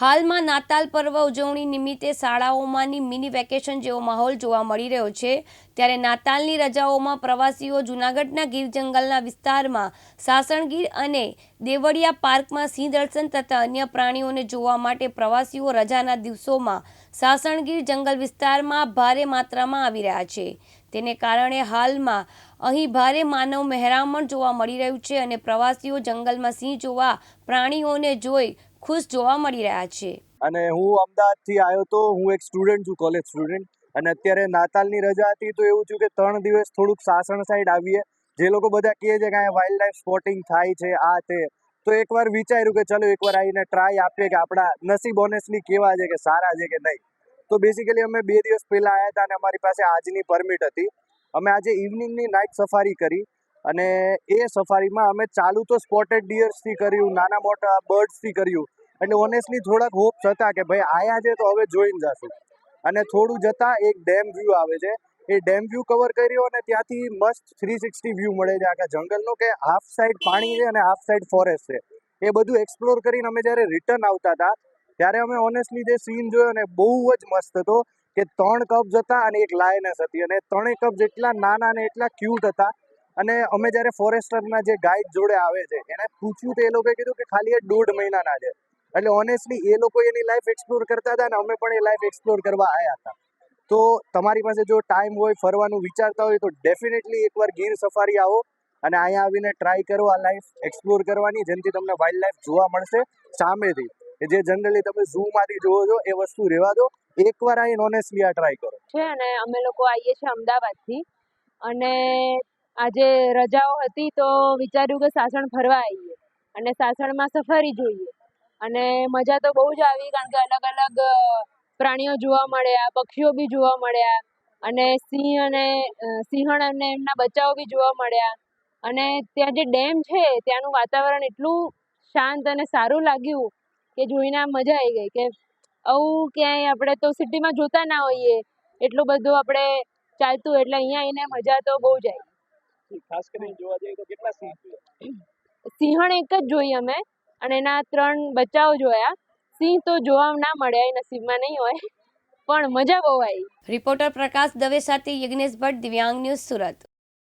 હાલમાં નાતાલ પર્વ ઉજવણી નિમિત્તે શાળાઓમાંની મિની વેકેશન જેવો માહોલ જોવા મળી રહ્યો છે. ત્યારે નાતાલની રજાઓમાં પ્રવાસીઓ જૂનાગઢના ગીર જંગલના વિસ્તારમાં સાસણગીર અને દેવળિયા પાર્કમાં સિંહ દર્શન તથા અન્ય પ્રાણીઓને જોવા માટે પ્રવાસીઓ રજાના દિવસોમાં સાસણગીર જંગલ વિસ્તારમાં ભારે માત્રામાં આવી રહ્યા છે. તેને કારણે હાલમાં અહીં ભારે માનવ મહેરામણ જોવા મળી રહ્યું છે અને પ્રવાસીઓ જંગલમાં સિંહ જોવા પ્રાણીઓને જોઈ ખુશ જોવા મળી રહ્યા છે. અને હું અમદાવાદથી આવ્યો તો હું એક સ્ટુડન્ટ છું કોલેજ સ્ટુડન્ટ અને અત્યારે નાતાલની રજા હતી તો એવું થયું કે ત્રણ દિવસ થોડુંક સાસણ સાઈડ આવીએ. જે લોકો બધા કહે છે કે અહીંયા વાઇલ્ડ લાઈફ સ્પોટિંગ થાય છે, આ તે. તો એકવાર વિચાર્યું કે ચલો એકવાર આવીને ટ્રાય આપીએ કે આપણા નસીબ ઓનેસ્ટલી કેવા છે કે સારા છે કે નહીં. તો બેસિકલી અમે બે દિવસ પહેલાં આવ્યા હતા અને અમારી પાસે આજની પરમિટ હતી. અમે આજે ઇવનિંગની નાઇટ સફારી કરી. અને એ સફારીમાં અમે ચાલુ તો સ્પોટેડ ડિયર્સથી કર્યું, નાના મોટા બર્ડ્સથી કર્યું. એટલે ઓનેસ્ટલી થોડાક હોપ્સ હતા કે ભાઈ આયા છે તો હવે જોઈને જશું. અને થોડું જતાં એક ડેમ વ્યૂ આવે છે. એ ડેમ વ્યૂ કવર કર્યો અને ત્યાંથી મસ્ત થ્રી સિક્સટી વ્યૂ મળે છે. આખા જંગલનો કે હાફ સાઈડ પાણી છે અને હાફ સાઈડ ફોરેસ્ટ છે. એ બધું એક્સપ્લોર કરીને અમે જ્યારે રિટર્ન આવતા હતા, ત્યારે અમે ઓનેસ્ટલી જે સીન જોયો ને બહુ જ મસ્ત હતો કે ત્રણ કપ હતા અને એક લાયનસ હતી. અને ત્રણેય કપ જેટલા નાના અને એટલા ક્યુટ હતા અને અમે જ્યારે ફોરેસ્ટરના જે ગાઈડ જોડે આવે છે, એને પૂછ્યું તો એ લોકોએ કીધું કે ખાલી એ દોઢ મહિનાના છે. એટલે ઓનેસ્ટલી એ લોકો એની લાઈફ એક્સપ્લોર કરતા હતા અને અમે પણ એ લાઈફ એક્સપ્લોર કરવા આવ્યા હતા. તો તમારી પાસે જો ટાઈમ હોય, ફરવાનું વિચારતા હોય તો ડેફિનેટલી એકવાર ગીર સફારી આવો અને અહીંયા આવીને ટ્રાય કરો આ લાઈફ એક્સપ્લોર કરવાની, જેનાથી તમને વાઇલ્ડ લાઈફ જોવા મળશે. સામેથી જે જનરલી તમે ઝૂમાંથી જોવો છો, એ વસ્તુ રહેવા દો. એકવાર આવીને ઓનેસ્ટલી આ ટ્રાય કરો. છે અને અમે લોકો આવીએ છીએ અમદાવાદથી. અને આજે રજાઓ હતી તો વિચાર્યું કે સાસણ ફરવા આવીએ અને સાસણમાં સફારી જોઈએ. અને મજા તો બહુ જ આવી કારણ કે અલગ અલગ પ્રાણીઓ જોવા મળ્યા, પક્ષીઓ બી જોવા મળ્યા અને સિંહ અને સિંહણ અને એમના બચ્ચાઓ બી જોવા મળ્યા. અને ત્યાં જે ડેમ છે ત્યાંનું વાતાવરણ એટલું શાંત અને સારું લાગ્યું કે જોઈને મજા આવી ગઈ કે આવું ક્યાંય આપણે તો સિટીમાં જોતા ના હોઈએ. એટલું બધું આપણે ચાલતું એટલે અહીંયા આવીને મજા તો બહુ જ આવી ખાસ કરીને જોવા જઈએ તો કેટલા સિંહ જોયા સિંહણ એક જ જોઈ અમે અને એના ત્રણ બચ્ચાઓ જોયા. સિંહ તો જોવા ના મળ્યા એ નસીબમાં નહીં હોય પણ મજા બહુ આવી. રિપોર્ટર પ્રકાશ દવે સાથે યજ્ઞેશ ભટ્ટ દિવ્યાંગ ન્યૂઝ સુરત.